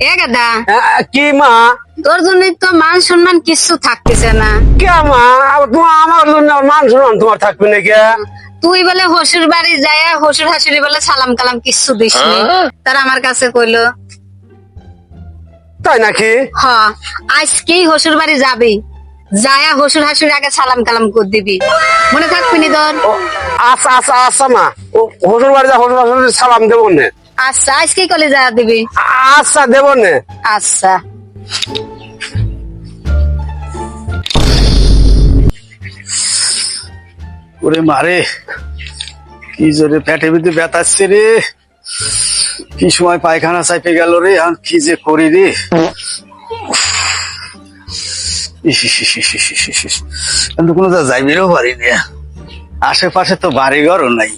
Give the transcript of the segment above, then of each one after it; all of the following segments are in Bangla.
এ গাদা। কি মা? তোর জন্যই তো মান সম্মান কিছু থাকতেছে না। কে মা? তোমার আমার জন্য মান সম্মান তোমার থাকবে না কে? তুই বলে হসুর বাড়ি যায় হসুর হাসুরি বলে সালাম কালাম কিছু দিস তারা আমার কাছে কইলো তাই নাকি? হ আজকেই হসুর বাড়ি যাবি। যায়া হসুর হাসুর আগে সালাম কালাম করে দিবি। মনে থাকবি নি তোর? আচ্ছা আচ্ছা আচ্ছা মা। হসুর বাড়ি যা হসুর হাসুর সালাম দেবো নে। আচ্ছা আজকেই কলে যা দিবি। আচ্ছা দেব নে। আচ্ছা। ওরে মারে কি জোরে পেটে ভিতরে ব্যথাচ্ছে রে। কি সময় পায়খানা চাইপে গেল রে আর কি যে করি রে। ইস, ইস, ইস, ইস, ইস, ইস, ইস, ইস। আমি তো কোনো যাইবেরও পারি না। আশেপাশে তো বাড়ি ঘরও নাই।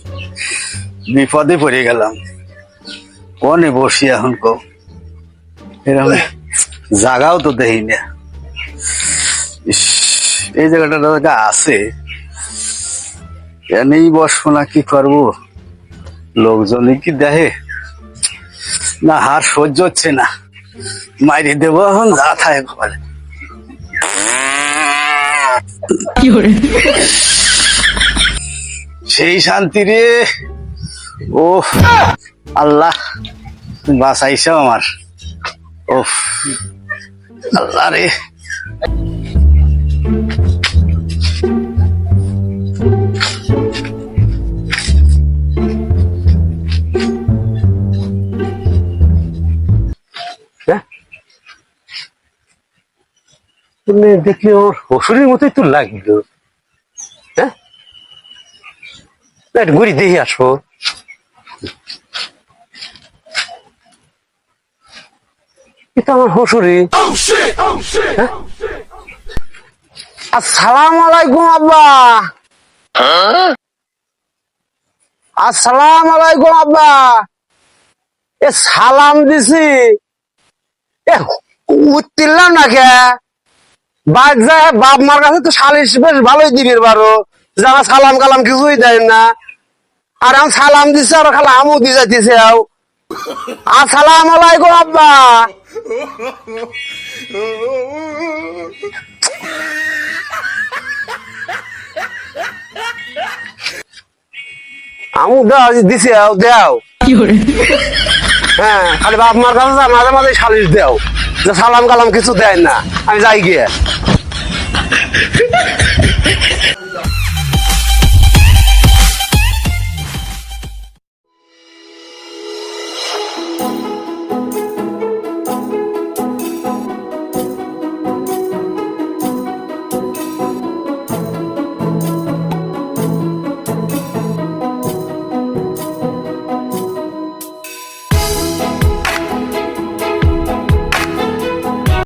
বিপদে পড়ে গেলাম। কনে বসি এখন কো এরকম জাগাও তো দেখি না। এই জায়গাটা জায়গা আছে। এনেই বসবো না কি করব? লোকজনই কি দেখে? না হার সহ্য হচ্ছে না। মাইরে দেবো এখন যা থাকে বলে সেই শান্তি রে। ও আল্লাহ বাঁচাইছ আমার। ও আল্লাহ রে হ্যাঁ? মানে দেখি ওর হসুরের মতোই তো লাগল হ্যাঁ ঘুরি দেখে আসো এটা আমার হসুরি হ্যাঁ? আলাইকুম আব্বা। আসসালামু আলাইকুম আব্বা। এ সালাম দিছি। এ উত্তিলাম না কে? বাদ যায় বাপ মার কাছে তো সালিশ বেশ ভালোই দিবির বারো। যে আমার সালাম কালাম কিছুই দেয় না। আর আমি সালাম দিছি আর খালা আমু দি যাইতেছে আও। আসসালাম আলাইকুম আব্বা। আমু দাও দিছে আও দেও। হ্যাঁ খালি বাপ মার কাছে যা, মাঝে মাঝে সালিশ দাও। যে সালাম কালাম কিছু দেয় না আমি যাই গিয়ে।